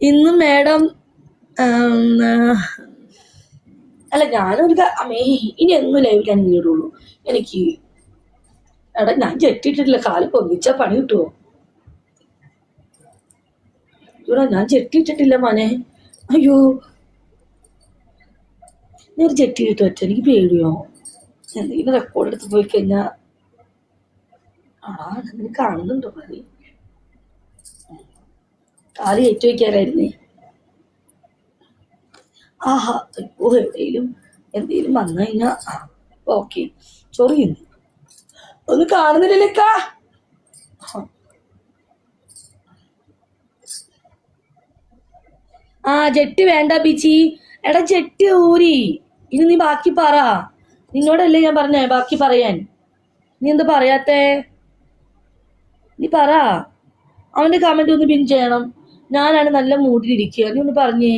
ഇന്ന് മാഡം അല്ല ഞാനൊരു അമ്മേ ഇനി എന്നും ലൈവിലാണ് ഇങ്ങോട്ടുള്ളൂ എനിക്ക് എടാ ഞാൻ ചെട്ടിട്ടില്ല കാൽ പൊന്നിച്ച പണി കിട്ടുമോ ഇവിടെ ഞാൻ ചെട്ടിയിട്ടിട്ടില്ല മോനെ. അയ്യോ. ഞാൻ ഒരു ചെട്ടി കിട്ടും വെച്ച എനിക്ക് പേടിയോ? എന്തെങ്കിലും റെക്കോർഡ് എടുത്ത് പോയി കഴിഞ്ഞാ ആ കാണുന്നുണ്ടോ മതി കാൽ ഏറ്റു വയ്ക്കാനായിരുന്നേ ആഹാ ഇപ്പോ എവിടെയും എന്തെങ്കിലും വന്നു കഴിഞ്ഞാ ഓക്കെ. ചൊറിയുന്നു ഒന്ന് കാണുന്നില്ലല്ലേക്കാ ആ ജെട്ട് വേണ്ട ബിച്ചി എടാ ജെട്ട് ഊരി. ഇനി നീ ബാക്കി പറ. നിന്നോടല്ലേ ഞാൻ പറഞ്ഞേ ബാക്കി പറയാൻ. നീ എന്താ പറയാത്തേ? നീ പറ. അവന്റെ കമന്റ് ഒന്ന് പിൻ ചെയ്യണം. ഞാനാണ് നല്ല മൂടിയിരിക്കുക നീ ഒന്ന് പറഞ്ഞേ.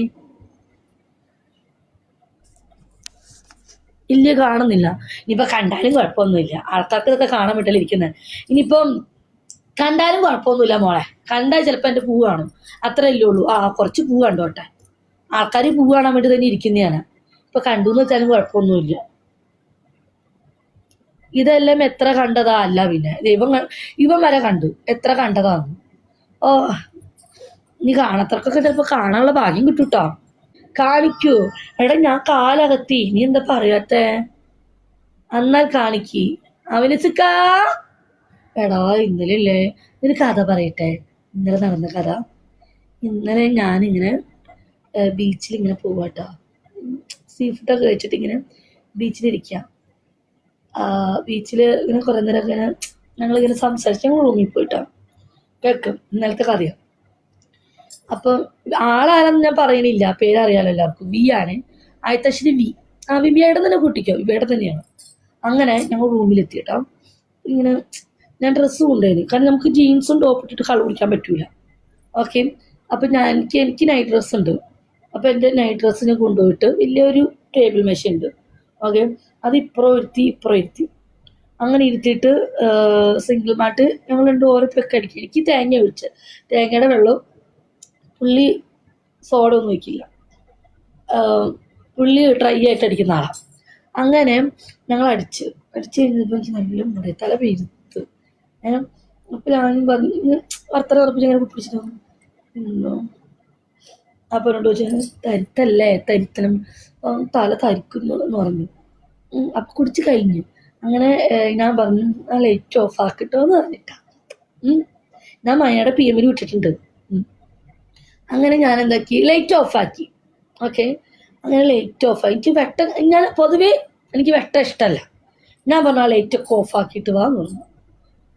ഇല്ല കാണുന്നില്ല. ഇനിയിപ്പോ കണ്ടാലും കുഴപ്പമൊന്നുമില്ല. ആൾക്കാർക്ക് ഇതൊക്കെ കാണാൻ പറ്റില്ല ഇരിക്കുന്നത് ഇനിയിപ്പം കണ്ടാലും കുഴപ്പമൊന്നുമില്ല മോളെ. കണ്ടാൽ ചിലപ്പോൾ എന്റെ പൂ കാണും. അത്രയല്ലേ ഉള്ളൂ ആ കുറച്ച് പൂ കണ്ടോട്ടെ. ആൾക്കാർ പൂ കാണാൻ വേണ്ടി തന്നെ ഇരിക്കുന്നതാണ്. ഇപ്പൊ കണ്ടു എന്ന് വെച്ചാലും കുഴപ്പമൊന്നുമില്ല. ഇതെല്ലാം എത്ര കണ്ടതാ? അല്ല പിന്നെ. ദൈവം ഇവൻ വരെ കണ്ടു. എത്ര കണ്ടതാന്ന്. ഓ നീ കാണത്തർക്കൊക്കെ ചിലപ്പോ കാണാനുള്ള ഭാഗ്യം കിട്ടൂട്ടോ. കാണിക്കൂ. എടാ ഞാൻ കാലകത്തി. നീ എന്താ പറയാത്തെ? എന്നാൽ കാണിക്ക്. അവന് എടാ ഇന്നലെ ഇല്ലേ കഥ പറയട്ടെ. ഇന്നലെ നടന്ന കഥ. ഇന്നലെ ഞാനിങ്ങനെ ബീച്ചിൽ ഇങ്ങനെ പോവാട്ടോ. സീ ഫുഡൊക്കെ കഴിച്ചിട്ട് ഇങ്ങനെ ബീച്ചിലിരിക്കുക ബീച്ചിൽ ഇങ്ങനെ കുറേ നേരം ഇങ്ങനെ ഞങ്ങളിങ്ങനെ സംസാരിച്ച് ഞങ്ങൾ റൂമിൽ പോയിട്ടോ കേൾക്കും ഇന്നലത്തെ കഥയാണ് അപ്പം ആളാരെന്ന് ഞാൻ പറയണില്ല. പേരറിയാലോ എല്ലാവർക്കും. വി ആണ്. ആയത്തശ്ശേരി വി. ആ വിമിയായിട്ട് തന്നെ കൂട്ടിക്കോ. വിവിയുടെ തന്നെയാണ്. അങ്ങനെ ഞങ്ങൾ റൂമിലെത്തി കേട്ടോ. ഇങ്ങനെ ഞാൻ ഡ്രസ്സ് കൊണ്ടുപോയി കാരണം നമുക്ക് ജീൻസും ടോപ്പ് ഇട്ടിട്ട് കളർ പിടിക്കാൻ പറ്റൂല. ഓക്കെ അപ്പം ഞാൻ എനിക്ക് എനിക്ക് നൈറ്റ് ഡ്രസ്സ് ഉണ്ട്. അപ്പം എന്റെ നൈറ്റ് ഡ്രസ്സിനെ കൊണ്ടുപോയിട്ട് വലിയൊരു ടേബിൾ മെഷീൻ ഉണ്ട്. ഓക്കെ അത് ഇപ്പുറം ഇരുത്തി ഇപ്പുറം ഇരുത്തി. അങ്ങനെ ഇരുത്തിയിട്ട് സിംഗിൾ മാട്ട് ഞങ്ങൾ രണ്ട് ഓരോ പെക്ക് അടിക്കും. എനിക്ക് തേങ്ങ ഒഴിച്ച് തേങ്ങയുടെ വെള്ളം പുള്ളി സോഡ ഒന്നും വയ്ക്കില്ല പുള്ളി ഡ്രൈ ആയിട്ട് അടിക്കുന്ന ആളാണ് അങ്ങനെ ഞങ്ങൾ അടിച്ച് അടിച്ച് കഴിഞ്ഞപ്പോൾ നല്ല മുടി തല പെരുത്ത് അപ്പം ഞാൻ പറഞ്ഞ് വർത്തന ഉറപ്പിച്ച് ഇങ്ങനെ ഉണ്ടോ അപ്പോൾ എന്നോട് ചോദിച്ചു തരുത്തല്ലേ? തരുത്തണം. അപ്പം തല തരിക്കുന്നു എന്ന് പറഞ്ഞു. അപ്പം കുടിച്ച് കഴിഞ്ഞു. അങ്ങനെ ഞാൻ പറഞ്ഞു ആ ലൈറ്റ് ഓഫ് ആക്കിട്ടോ എന്ന് പറഞ്ഞിട്ടാ. ഞാൻ മഴയുടെ പി എമ്മിൽ വിട്ടിട്ടുണ്ട്. അങ്ങനെ ഞാൻ എന്താക്കി ലൈറ്റ് ഓഫ് ആക്കി. ഓക്കെ അങ്ങനെ ലൈറ്റ് ഓഫ് ആക്കി എനിക്ക് വെട്ട ഞാൻ പൊതുവേ എനിക്ക് വെട്ട ഇഷ്ടമല്ല ഞാൻ പറഞ്ഞ ലൈറ്റ് ഒക്കെ ഓഫ് ആക്കിയിട്ട് വാ നിന്നു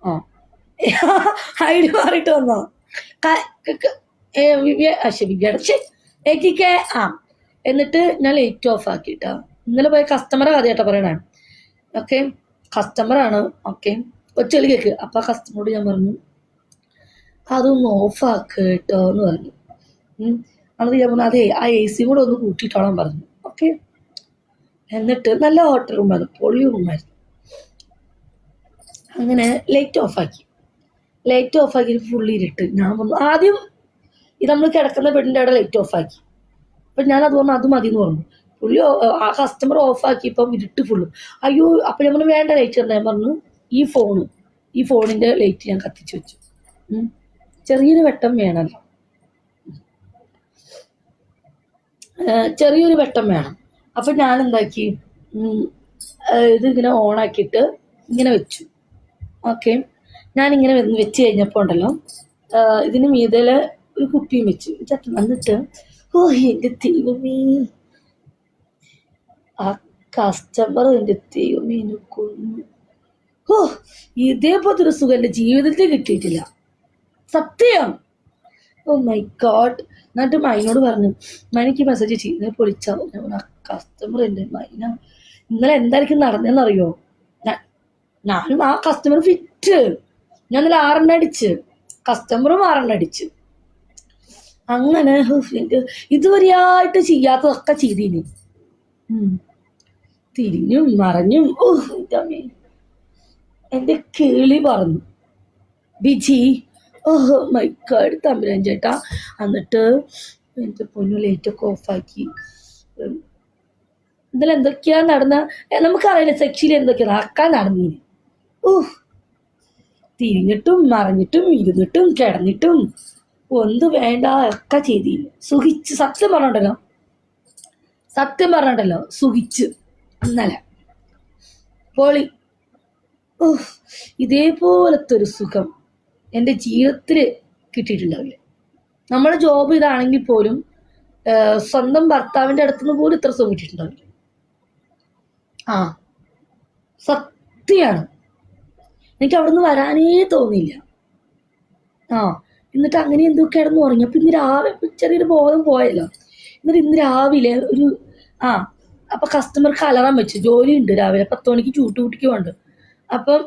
ആ. ഐഡി മാറിയിട്ട് വന്നോ? ക- ആ എന്നിട്ട് ഞാൻ ലൈറ്റ് ഓഫ് ആക്കിയിട്ടാ. ഇന്നലെ പോയ കസ്റ്റമറെ കഥയായിട്ടാ പറയണേ. ഓക്കെ കസ്റ്റമറാണ് ഓക്കെ ഒച്ചളി കേക്ക്. അപ്പം കസ്റ്റമറോട് ഞാൻ പറഞ്ഞു അതൊന്ന് ഓഫ് ആക്ക് കേട്ടോ എന്ന് പറഞ്ഞു. എന്നിട്ട് ഞാൻ പറഞ്ഞു അതെ ആ എ സി കൂടെ ഒന്ന് കൂട്ടിയിട്ടോളാൻ പറഞ്ഞു. ഓക്കെ. എന്നിട്ട് നല്ല ഹോട്ടൽ റൂമായിരുന്നു പൊള്ളി റൂമായിരുന്നു അങ്ങനെ ലൈറ്റ് ഓഫാക്കി ലൈറ്റ് ഓഫാക്കി ഫുള്ളി ഇരുട്ട്. ഞാൻ പറഞ്ഞു ആദ്യം ഇത് നമ്മൾ കിടക്കുന്ന ബെഡിന്റെ അവിടെ ലൈറ്റ് ഓഫാക്കി അപ്പം ഞാൻ അത് പറഞ്ഞു അത് മതി എന്ന് പറഞ്ഞു. പുള്ളി ആ കസ്റ്റമർ ഓഫ് ആക്കിയപ്പം ഇരുട്ട് ഫുള്ള് അയ്യോ അപ്പം ഞാൻ പറഞ്ഞു വേണ്ട ലൈറ്റ് ഞാൻ പറഞ്ഞു ഈ ഫോണ് ഈ ഫോണിന്റെ ലൈറ്റ് ഞാൻ കത്തിച്ച് വെച്ചു. ചെറിയൊരു വെട്ടം വേണമല്ലോ ഏഹ് ചെറിയൊരു വെട്ടം വേണം. അപ്പം ഞാൻ എന്താക്കി ഇത് ഇങ്ങനെ ഇതിങ്ങനെ ഓണാക്കിയിട്ട് ഇങ്ങനെ വെച്ചു. ഓക്കെ. ഞാൻ ഇങ്ങനെ വെച്ച് കഴിഞ്ഞപ്പോൾ ഉണ്ടല്ലോ ഇതിന് മീതൽ ഒരു കുപ്പിയും വെച്ചു. ചട്ടം എന്നിട്ട് ഓ എന്റെ ദൈവമേ. ആ കസ്റ്റമർ എന്റെ ദൈവമേ എന്നെ കൊന്നു. ഓ ഇതേപോലത്തെ ഒരു സുഖം എന്റെ ജീവിതത്തിൽ കിട്ടിയിട്ടില്ല. സത്യം. ഓ മൈ ഗോഡ് എന്നിട്ട് മൈനോട് പറഞ്ഞു മൈനക്ക് മെസ്സേജ് ചെയ്യുന്നത് പൊളിച്ചാവും ഞാൻ കസ്റ്റമർ എന്റെ മൈന? ഇന്നലെ എന്തായിരിക്കും നടന്നതെന്നറിയോ? ഞാനും ആ കസ്റ്റമർ ഫിറ്റ് ഞാൻ നല്ല ആറെണ്ണ അടിച്ച് കസ്റ്റമറും ആറെണ്ണ അടിച്ച്. അങ്ങനെ ഇതുവരെയായിട്ട് ചെയ്യാത്തതൊക്കെ ചെയ്തീനി. തിരിഞ്ഞും മറഞ്ഞും ഓ എന്റെ കിളി പറഞ്ഞു ബിജി ഓഹ് മൈ ഗാഡ് തമ്പുരാൻ ചേട്ടാ. എന്നിട്ട് എന്റെ പൊന്നു ലൈറ്റൊക്കെ ഓഫാക്കി ഇതിൽ എന്തൊക്കെയാ നടന്ന? നമുക്കറിയില്ല സെക്ഷിയിൽ എന്തൊക്കെയാ നടക്കാൻ നടന്നീന്. ഓഹ് തിരിഞ്ഞിട്ടും മറിഞ്ഞിട്ടും ഇരുന്നിട്ടും കിടന്നിട്ടും ഒന്ന് വേണ്ട ഒക്കെ ചെയ്തില്ല സുഖിച്ച് സത്യം പറഞ്ഞിട്ടല്ലോ സത്യം പറഞ്ഞിട്ടല്ലോ സുഖിച്ച് ഇന്നലെ. പോളി. ഓഹ് ഇതേപോലത്തെ ഒരു സുഖം. എന്റെ ജീവിതത്തിൽ കിട്ടിയിട്ടുണ്ടാവില്ല. നമ്മുടെ ജോബ് ഇതാണെങ്കിൽ പോലും സ്വന്തം ഭർത്താവിന്റെ അടുത്തുനിന്ന് പോലും ഇത്ര സുഖം കിട്ടിയിട്ടുണ്ടാവില്ല ആ സത്യമാണ് എനിക്ക് അവിടുന്ന് വരാനേ തോന്നിയില്ല. ആ എന്നിട്ട് അങ്ങനെ എന്തോ കിടന്നു ഉറങ്ങി. അപ്പം ഇന്ന് രാവിലെ ചെറിയൊരു ബോധം പോയല്ലോ. എന്നിട്ട് ഇന്ന് രാവിലെ ഒരു ആ അപ്പം കസ്റ്റമർക്ക് അലറാൻ വെച്ചു. ജോലി ഉണ്ട് രാവിലെ പത്ത് മണിക്ക് ചൂട്ടുകൂട്ടിക്കുമുണ്ട് അപ്പം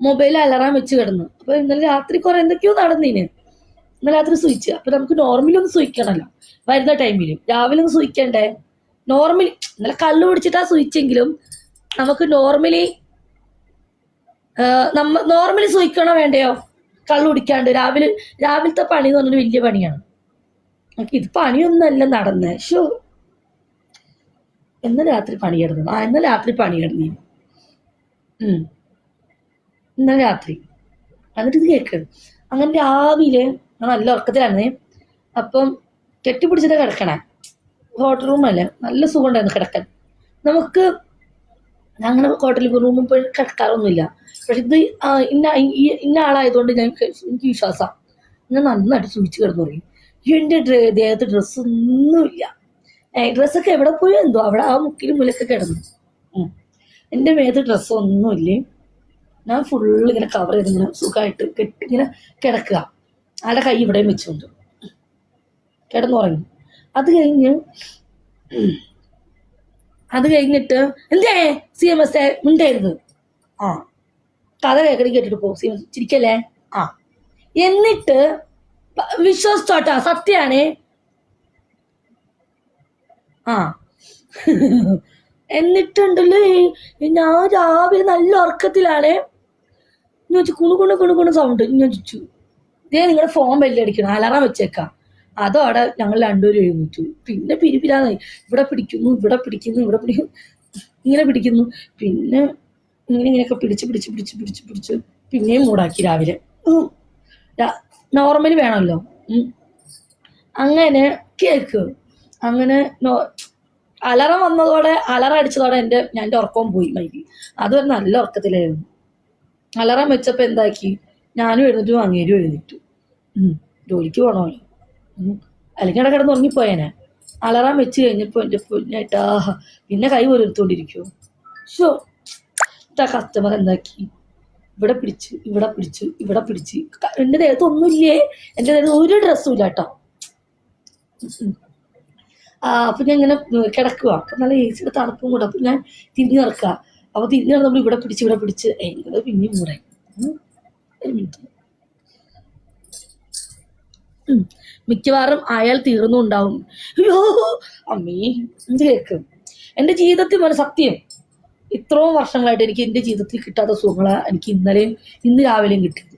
മൊബൈൽ അലറാൻ വെച്ച് കിടന്നു. അപ്പൊ ഇന്നലെ രാത്രി കുറെ എന്തൊക്കെയോ നടന്നീന്. ഇന്നലെ രാത്രി സ്വിച്ച് അപ്പൊ നമുക്ക് നോർമലി ഒന്ന് സ്വിക്കണമല്ലോ വരുന്ന ടൈമിൽ രാവിലെ ഒന്ന് സൂചിക്കണ്ടേ നോർമലി ഇന്നലെ കള്ളു പിടിച്ചിട്ടാ സൂചിച്ചെങ്കിലും നമുക്ക് നോർമലി നമ്മ നോർമലി സൂയിക്കണോ വേണ്ടയോ? കള്ളു കുടിക്കാണ്ട്. രാവിലെ രാവിലത്തെ പണി എന്ന് പറഞ്ഞൊരു വലിയ പണിയാണ്. നമുക്ക് ഇത് പണിയൊന്നല്ല നടന്നേ. ഷോ ഇന്ന് രാത്രി പണി കിടന്നു. ആ ഇന്ന് രാത്രി പണി കിടന്നു ഇന്നലെ രാത്രി. എന്നിട്ട് ഇത് കേക്ക്. അങ്ങനെ രാവിലെ ഞാൻ നല്ല ഉറക്കത്തിലായിരുന്നേ. അപ്പം കെട്ടിപ്പിടിച്ചിട്ട് കിടക്കണേ. ഹോട്ടൽ റൂമല്ലേ നല്ല സുഖം ഉണ്ടായിരുന്നു കിടക്കാൻ. നമുക്ക് അങ്ങനെ ഹോട്ടലിൽ റൂമിൽ പോയി കിടക്കാറൊന്നുമില്ല. പക്ഷെ ഇത് ഇന്ന ഇന്ന ആളായതുകൊണ്ട് ഞാൻ എനിക്ക് വിശ്വാസമാണ് ഞാൻ നന്നായിട്ട് സൂചിച്ച് കിടന്നു പറയും എന്റെ ദേഹത്ത് ഡ്രസ്സൊന്നുമില്ല ഡ്രസ്സൊക്കെ എവിടെ പോയോ എന്തോ? അവിടെ ആ മുക്കിലും മുലൊക്കെ കിടന്നു. എന്റെ മേത്ത് ഡ്രസ്സൊന്നുമില്ലേ ഞാൻ ഫുള്ള് ഇങ്ങനെ കവർ ചെയ്ത് ഇങ്ങനെ സുഖമായിട്ട് കെട്ടി ഇങ്ങനെ കിടക്കുക. ആടെ കൈ ഇവിടെയും വെച്ചുകൊണ്ട് കിടന്നുറങ്ങി അത് കഴിഞ്ഞ് അത് കഴിഞ്ഞിട്ട് എന്തേ സി എം എസ് ഉണ്ടായിരുന്നു ആ. കഥ കേൾക്കണി കേട്ടിട്ട് പോകും സി എം എസ് ചിരിക്കല്ലേ? ആ. എന്നിട്ട് വിശ്വസിച്ചോട്ടാ. സത്യാണേ. ആ. എന്നിട്ടുണ്ടല്ലോ ഞാൻ രാവിലെ നല്ല ഉറക്കത്തിലാണ്. ഞാൻ വെച്ച് കുണു കുണു കുണു കുണു സൗണ്ട് ഞാൻ ചോദിച്ചു ഇതേ നിങ്ങളുടെ ഫോൺ ബെല്ലടിക്കണം. അലാറം വെച്ചേക്കാം. അതോടെ ഞങ്ങൾ രണ്ടുപേരും എഴുന്നേറ്റു. പിന്നെ പിരിപിരാന്നായി ഇവിടെ പിടിക്കുന്നു ഇവിടെ പിടിക്കുന്നു ഇവിടെ പിടിക്കുന്നു ഇങ്ങനെ പിടിക്കുന്നു. പിന്നെ ഇങ്ങനെ ഇങ്ങനെയൊക്കെ പിടിച്ച് പിടിച്ച് പിടിച്ച് പിടിച്ച് പിടിച്ച് പിന്നെയും മൂടാക്കി രാവിലെ. നോർമലി വേണമല്ലോ. അങ്ങനെ കേക്ക്. അങ്ങനെ അലറം വന്നതോടെ അലറം അടിച്ചതോടെ എന്റെ ഞാൻ എന്റെ ഉറക്കവും പോയി മൈക്ക്. അതൊരു നല്ല ഉറക്കത്തിലായിരുന്നു. അലറാൻ വെച്ചപ്പോൾ എന്താക്കി? ഞാനും എഴുന്നേറ്റു അങ്ങേരും എഴുന്നേറ്റു. ജോലിക്ക് ഉം. അല്ലെങ്കിൽ അവിടെ കിടന്ന് ഉറങ്ങിപ്പോയേനെ. അലറാൻ വെച്ച് കഴിഞ്ഞപ്പോൾ എന്റെ പൊന്നേട്ടാ പിന്നെ കൈ പോലെടുത്തോണ്ടിരിക്കുമോ ഷോ ഇതാ കസ്റ്റമർ എന്താക്കി? ഇവിടെ പിടിച്ചു ഇവിടെ പിടിച്ചു ഇവിടെ പിടിച്ച്. എന്റെ ദേഹത്ത് ഒന്നുമില്ലേ? എന്റെ ദേഹത്ത് ഒരു ഡ്രസ്സും ഇല്ല കേട്ടോ ആ അപ്പം ഞാൻ ഇങ്ങനെ കിടക്കുക അപ്പം നല്ല എ സിയുടെ തണുപ്പും കൂടെ. അപ്പം ഞാൻ തിരിഞ്ഞു നടക്കുക അപ്പോൾ തിരിഞ്ഞാണ് നമ്മൾ ഇവിടെ പിടിച്ച് ഇവിടെ പിടിച്ച് എങ്ങനെ പിന്നെയും മൂടായി. ഒരു മിനിറ്റ്. മിക്കവാറും അയാൾ തീർന്നുണ്ടാവും. അയ്യോ അമ്മീ എന്ത് കേൾക്കും എന്റെ ജീവിതത്തിൽ ഒരു സത്യം. ഇത്രയും വർഷങ്ങളായിട്ട് എനിക്ക് എന്റെ ജീവിതത്തിൽ കിട്ടാത്ത സുഖങ്ങളാണ് എനിക്ക് ഇന്നലെയും ഇന്ന് രാവിലെയും കിട്ടിയത്.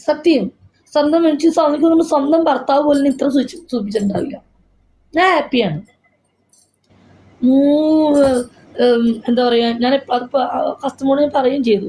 സത്യം. സ്വന്തം എനിക്ക് നമ്മൾ സ്വന്തം ഭർത്താവ് പോലും ഇത്ര സൂചി- സൂചിപ്പിച്ചിട്ടുണ്ടാവില്ല. ഞാൻ ഹാപ്പിയാണ് എന്താ പറയുക ഞാൻ കസ്റ്റമറോട് ഞാൻ പറയുകയും ചെയ്തു.